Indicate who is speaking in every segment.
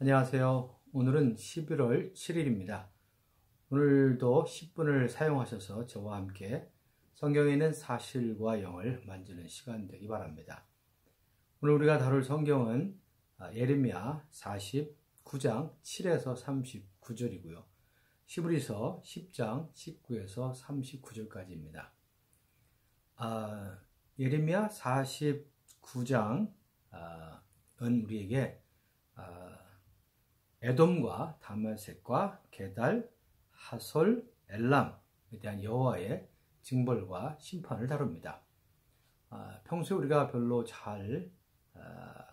Speaker 1: 안녕하세요. 오늘은 11월 7일입니다. 오늘도 10분을 사용하셔서 저와 함께 성경에 있는 사실과 영을 만지는 시간 되기 바랍니다. 오늘 우리가 다룰 성경은 예레미야 49장 7에서 39절이고요. 시브리서 10장 19에서 39절까지입니다. 아, 예레미야 49장은 우리에게 아, 에돔과 다메섹과 게달, 하솔, 엘람에 대한 여호와의 징벌과 심판을 다룹니다. 아, 평소에 우리가 별로 잘, 아,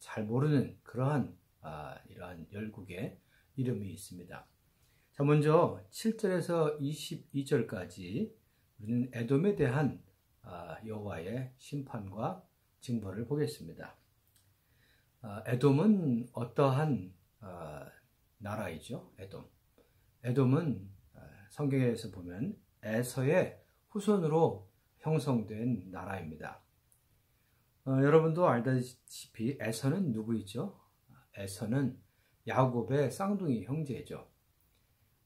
Speaker 1: 잘 모르는 그러한 아, 이러한 열국의 이름이 있습니다. 자, 먼저 7절에서 22절까지 우리는 에돔에 대한 아, 여호와의 심판과 징벌을 보겠습니다. 아, 에돔은 어떠한 아, 나라이죠? 에돔. 에돔은 성경에서 보면 에서의 후손으로 형성된 나라입니다. 어, 여러분도 알다시피 에서는 누구이죠? 에서는 야곱의 쌍둥이 형제죠.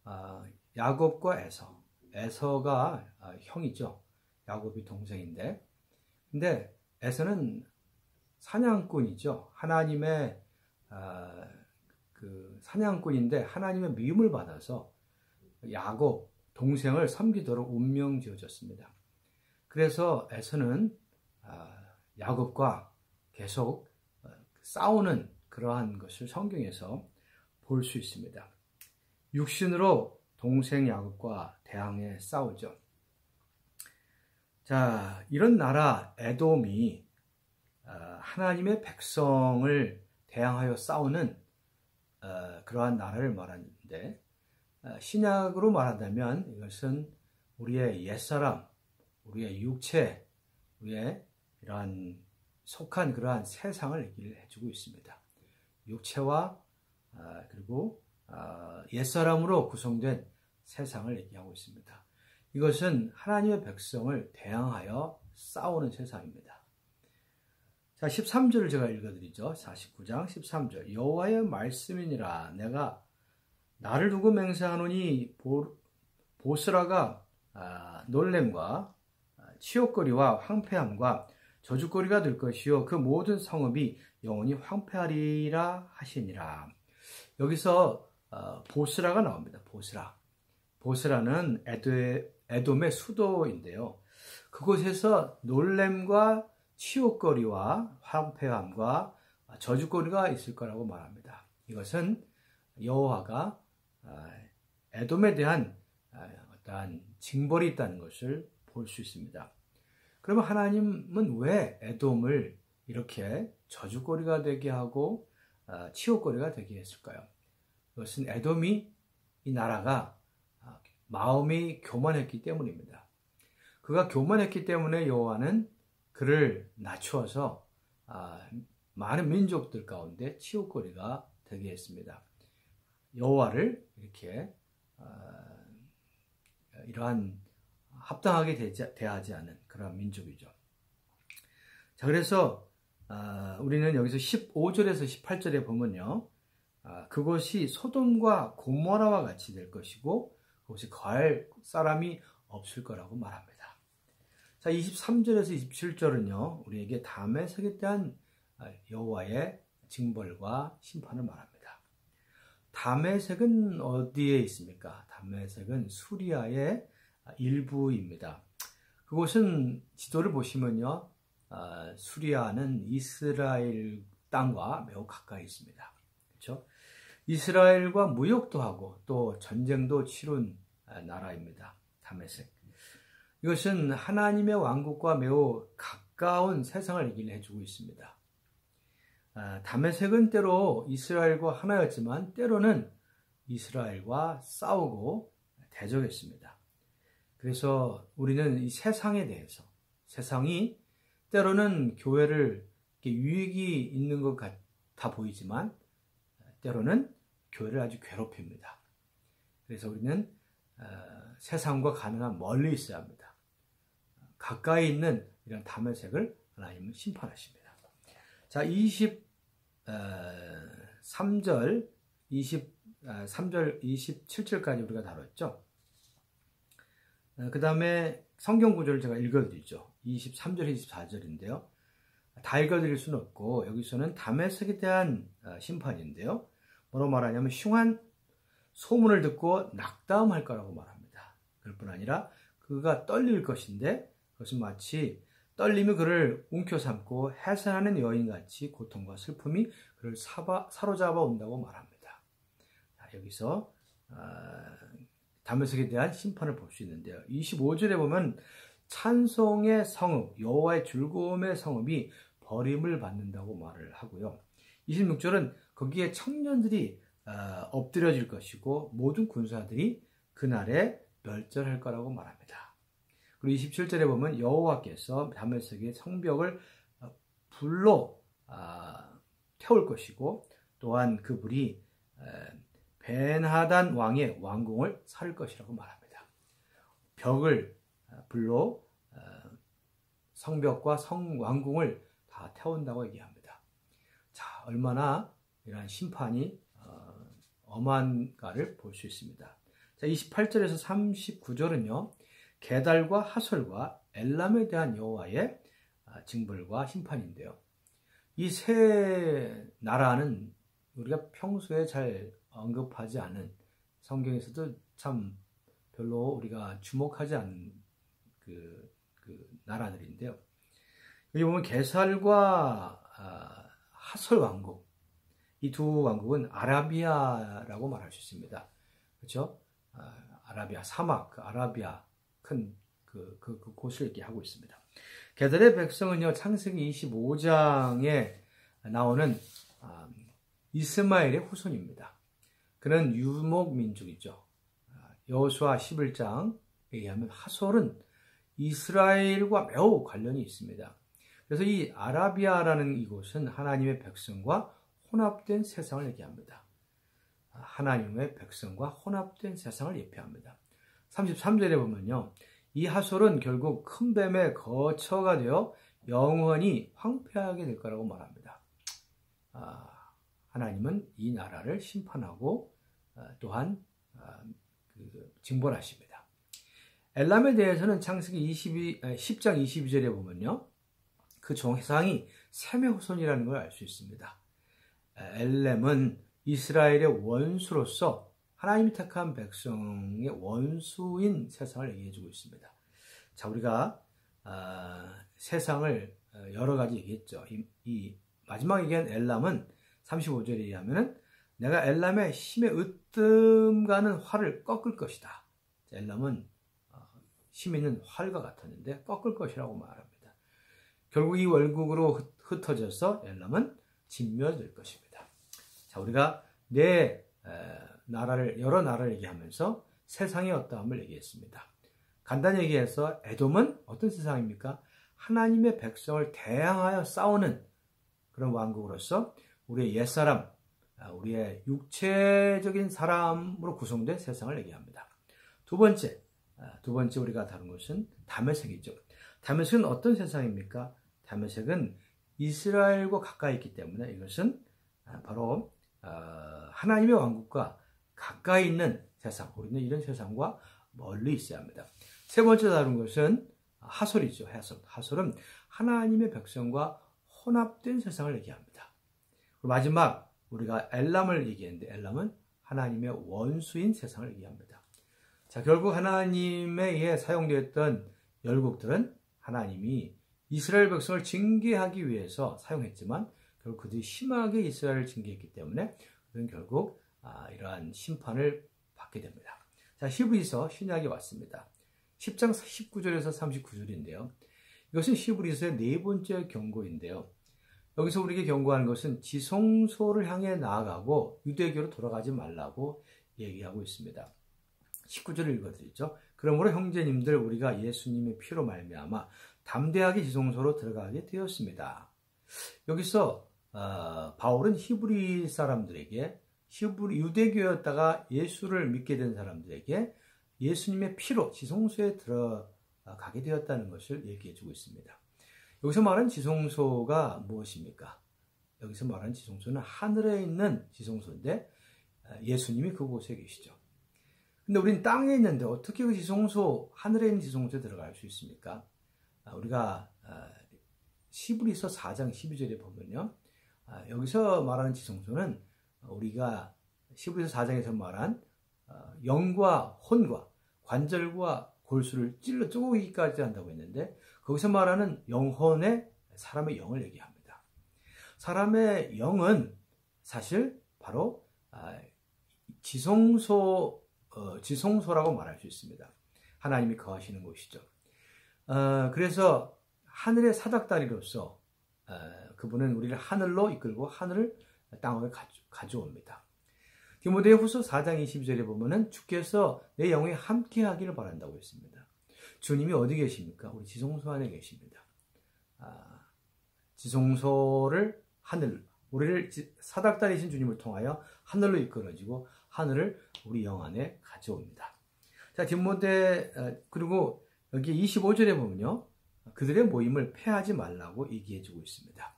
Speaker 1: 아, 야곱과 에서. 에서가 아, 형이죠. 야곱이 동생인데. 근데 에서는 사냥꾼이죠. 하나님의 아, 그 사냥꾼인데 하나님의 미움을 받아서 야곱 동생을 섬기도록 운명 지어졌습니다. 그래서 에서는 아, 야곱과 계속 어, 싸우는 그러한 것을 성경에서 볼 수 있습니다. 육신으로 동생 야곱과 대항해 싸우죠. 자, 이런 나라 에돔이 아, 하나님의 백성을 대항하여 싸우는 어, 그러한 나라를 말하는데 어, 신약으로 말한다면 이것은 우리의 옛사람, 우리의 육체, 우리의 이러한 속한 그러한 세상을 얘기를 해주고 있습니다. 육체와 아, 그리고 아, 옛사람으로 구성된 세상을 얘기하고 있습니다. 이것은 하나님의 백성을 대항하여 싸우는 세상입니다. 자, 13절을 제가 읽어드리죠. 49장 13절. 여호와의 말씀이니라 내가 나를 두고 맹세하노니 보, 보스라가 아, 놀램과 치욕거리와 황폐함과 저주거리가 될 것이요 그 모든 성읍이 영원히 황폐하리라 하시니라. 여기서 어, 보스라가 나옵니다. 보스라. 보스라는 에돔의 수도인데요. 그곳에서 놀램과 치욕거리와 황폐함과 저주거리가 있을 거라고 말합니다. 이것은 여호와가 아, 에돔에 대한 아, 어떠한 징벌이 있다는 것을 볼 수 있습니다. 그러면 하나님은 왜 에돔을 이렇게 저주거리가 되게 하고 아, 치욕거리가 되게 했을까요? 그것은 에돔이 이 나라가 마음이 교만했기 때문입니다. 그가 교만했기 때문에 여호와는 그를 낮추어서 많은 민족들 가운데 치욕거리가 되게 했습니다. 여호와를 이렇게 이러한 합당하게 대하지 않은 그런 민족이죠. 자, 그래서 아, 우리는 여기서 15절에서 18절에 보면요. 아, 그것이 소돔과 고모라와 같이 될 것이고 그것이 거할 사람이 없을 거라고 말합니다. 자, 23절에서 27절은요. 우리에게 다음에 세에 대한 여호와의 징벌과 심판을 말합니다. 다메색은 어디에 있습니까? 다메색은 수리아의 일부입니다. 그곳은 지도를 보시면요, 아, 수리아는 이스라엘 땅과 매우 가까이 있습니다. 그렇죠? 이스라엘과 무역도 하고 또 전쟁도 치룬 아, 나라입니다. 다메섹. 이것은 하나님의 왕국과 매우 가까운 세상을 얘기를 해주고 있습니다. 아, 다메섹은 때로 이스라엘과 하나였지만 때로는 이스라엘과 싸우고 대적했습니다. 그래서 우리는 이 세상에 대해서 세상이 때로는 교회를 유익이 있는 것 같아 보이지만 때로는 교회를 아주 괴롭힙니다. 그래서 우리는 어, 세상과 가능한 멀리 있어야 합니다. 가까이 있는 이런 담의색을 하나님은 심판하십니다. 자, 23절에서 3절 20 3절 27절까지 우리가 다뤘죠. 그 다음에 성경 구절을 제가 읽어드리죠. 23절, 24절인데요. 다 읽어드릴 수는 없고 여기서는 담에색에 대한 심판인데요. 뭐라고 말하냐면 흉한 소문을 듣고 낙담할 거라고 말합니다. 그럴 뿐 아니라 그가 떨릴 것인데 그것은 마치 떨림이 그를 움켜삼고 해산하는 여인같이 고통과 슬픔이 그를 사바, 사로잡아 온다고 말합니다. 자, 여기서 아, 담에색에 대한 심판을 볼 수 있는데요. 25절에 보면 찬송의 성읍, 여호와의 즐거움의 성읍이 버림을 받는다고 말을 하고요. 26절은 거기에 청년들이 어, 엎드려질 것이고 모든 군사들이 그날에 멸절할 거라고 말합니다. 그리고 27절에 보면 여호와께서 다메섹의 성벽을 어, 불로 아, 태울 것이고 또한 그 불이 벤하단 왕의 왕궁을 살 것이라고 말합니다. 벽을 어, 불로 성벽과 성 왕궁을 다 태운다고 얘기합니다. 자, 얼마나 이러한 심판이 엄한가를 볼 수 있습니다. 자, 28절에서 39절은요. 게달과 하솔과 엘람에 대한 여호와의 아, 징벌과 심판인데요. 이 세 나라는 우리가 평소에 잘 언급하지 않은 성경에서도 참 별로 우리가 주목하지 않는 그, 그 나라들인데요. 여기 보면 게살과 아, 하솔 왕국 이 두 왕국은 아라비아라고 말할 수 있습니다. 그렇죠? 아, 아라비아 사막, 그 아라비아 큰 그, 그, 그 곳을 얘기하고 있습니다. 게달의 백성은요, 창세기 25장에 나오는 아, 이스마엘의 후손입니다. 그는 유목 민족이죠. 아, 여호수아 11장에 의하면 하솔은 이스라엘과 매우 관련이 있습니다. 그래서 이 아라비아라는 이곳은 하나님의 백성과 혼합된 세상을 얘기합니다. 하나님의 백성과 혼합된 세상을 예표합니다. 33절에 보면요. 이 하솔은 결국 큰 뱀의 거처가 되어 영원히 황폐하게 될 거라고 말합니다. 아, 하나님은 이 나라를 심판하고 아, 또한 아, 그 징벌하십니다. 엘람에 대해서는 창세기 22, 10장 22절에 보면요. 그 종상이 셈의 후손이라는 걸 알 수 있습니다. 엘렘은 이스라엘의 원수로서 하나님이 택한 백성의 원수인 세상을 얘기해주고 있습니다. 자, 우리가 어, 세상을 어, 여러 가지 얘기했죠. 이, 이 마지막 얘기한 엘람은 35절에 의하면 내가 엘람의 힘에 으뜸 가는 활을 꺾을 것이다. 엘람은 어, 힘 있는 활과 같았는데 꺾을 것이라고 말합니다. 결국 이 월국으로 흩어져서 엘람은 진멸될 것입니다. 자, 우리가 내 나라를 여러 나라를 얘기하면서 세상의 어떠함을 얘기했습니다. 간단히 얘기해서 에돔은 어떤 세상입니까? 하나님의 백성을 대항하여 싸우는 그런 왕국으로서 우리의 옛사람, 아, 우리의 육체적인 사람으로 구성된 세상을 얘기합니다. 두 번째, 아, 두 번째 우리가 다룬 것은 다메색이죠. 다메색은 어떤 세상입니까? 다메색은 이스라엘과 가까이 있기 때문에 이것은 아, 바로 어, 하나님의 왕국과 가까이 있는 세상, 우리는 이런 세상과 멀리 있어야 합니다. 세 번째 다룬 것은 하솔이죠. 하솔. 하솔은 하나님의 백성과 혼합된 세상을 얘기합니다. 마지막 우리가 엘람을 얘기했는데 엘람은 하나님의 원수인 세상을 얘기합니다. 자, 결국 하나님에 의해 사용되었던 열국들은 하나님이 이스라엘 백성을 징계하기 위해서 사용했지만 결국 그들이 심하게 이스라엘을 징계했기 때문에 그들은 결국 아, 이러한 심판을 받게 됩니다. 자, 히브리서 신약이 왔습니다. 10장 19절에서 39절인데요. 이것은 히브리서의 네 번째 경고인데요. 여기서 우리에게 경고하는 것은 지성소를 향해 나아가고 유대교로 돌아가지 말라고 얘기하고 있습니다. 19절을 읽어드리죠. 그러므로 형제님들 우리가 예수님의 피로 말미암아 담대하게 지성소로 들어가게 되었습니다. 여기서 어, 바울은 히브리 사람들에게 히브리 유대교였다가 예수를 믿게 된 사람들에게 예수님의 피로 지성소에 들어가게 되었다는 것을 얘기해 주고 있습니다. 여기서 말하는 지성소가 무엇입니까? 여기서 말하는 지성소는 하늘에 있는 지성소인데 예수님이 그곳에 계시죠. 근데 우리는 땅에 있는데 어떻게 그 지성소, 하늘에 있는 지성소에 들어갈 수 있습니까? 우리가 시브리서 4장 12절에 보면요. 여기서 말하는 지성소는 우리가 시브리서 4장에서 말한 영과 혼과 관절과 골수를 찔러 쪼개기까지 한다고 했는데 거기서 말하는 영혼의 사람의 영을 얘기합니다. 사람의 영은 사실 바로 아, 지성소 어, 지성소라고 말할 수 있습니다. 하나님이 거하시는 곳이죠. 어, 그래서 하늘의 사닥다리로서 어, 그분은 우리를 하늘로 이끌고 하늘을 땅으로 가져, 옵니다 디모데 후서 4장 22절에 보면은 주께서 내 영에 함께 하기를 바란다고 했습니다. 주님이 어디 계십니까? 우리 지성소 안에 계십니다. 아, 지성소를 하늘, 우리를 사닥다리신 주님을 통하여 하늘로 이끌어지고 하늘을 우리 영 안에 가져옵니다. 자, 디모데 어, 그리고 여기 25절에 보면요. 그들의 모임을 폐하지 말라고 얘기해 주고 있습니다.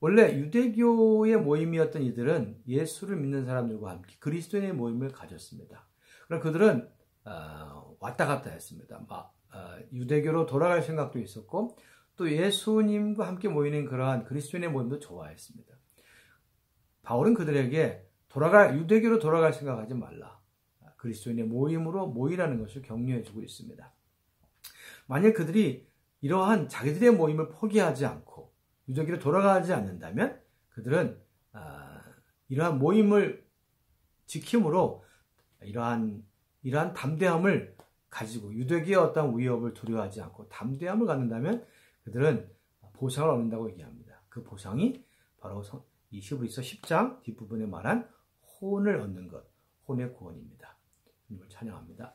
Speaker 1: 원래 유대교의 모임이었던 이들은 예수를 믿는 사람들과 함께 그리스도인의 모임을 가졌습니다. 그럼 그들은 어, 왔다 갔다 했습니다. 막 어, 유대교로 돌아갈 생각도 있었고 또 예수님과 함께 모이는 그러한 그리스도인의 모임도 좋아했습니다. 바울은 그들에게 돌아갈 유대교로 돌아갈 생각하지 말라. 그리스도인의 모임으로 모이라는 것을 격려해주고 있습니다. 만약 그들이 이러한 자기들의 모임을 포기하지 않고 유대교로 돌아가지 않는다면 그들은 아, 이러한 모임을 지킴으로 이러한 이러한 담대함을 가지고 유대교의 어떤 위협을 두려워하지 않고 담대함을 갖는다면 그들은 보상을 얻는다고 얘기합니다. 그 보상이 바로 이 히브리서 10장 뒷부분에 말한 혼을 얻는 것, 혼의 구원입니다. 주님을 찬양합니다.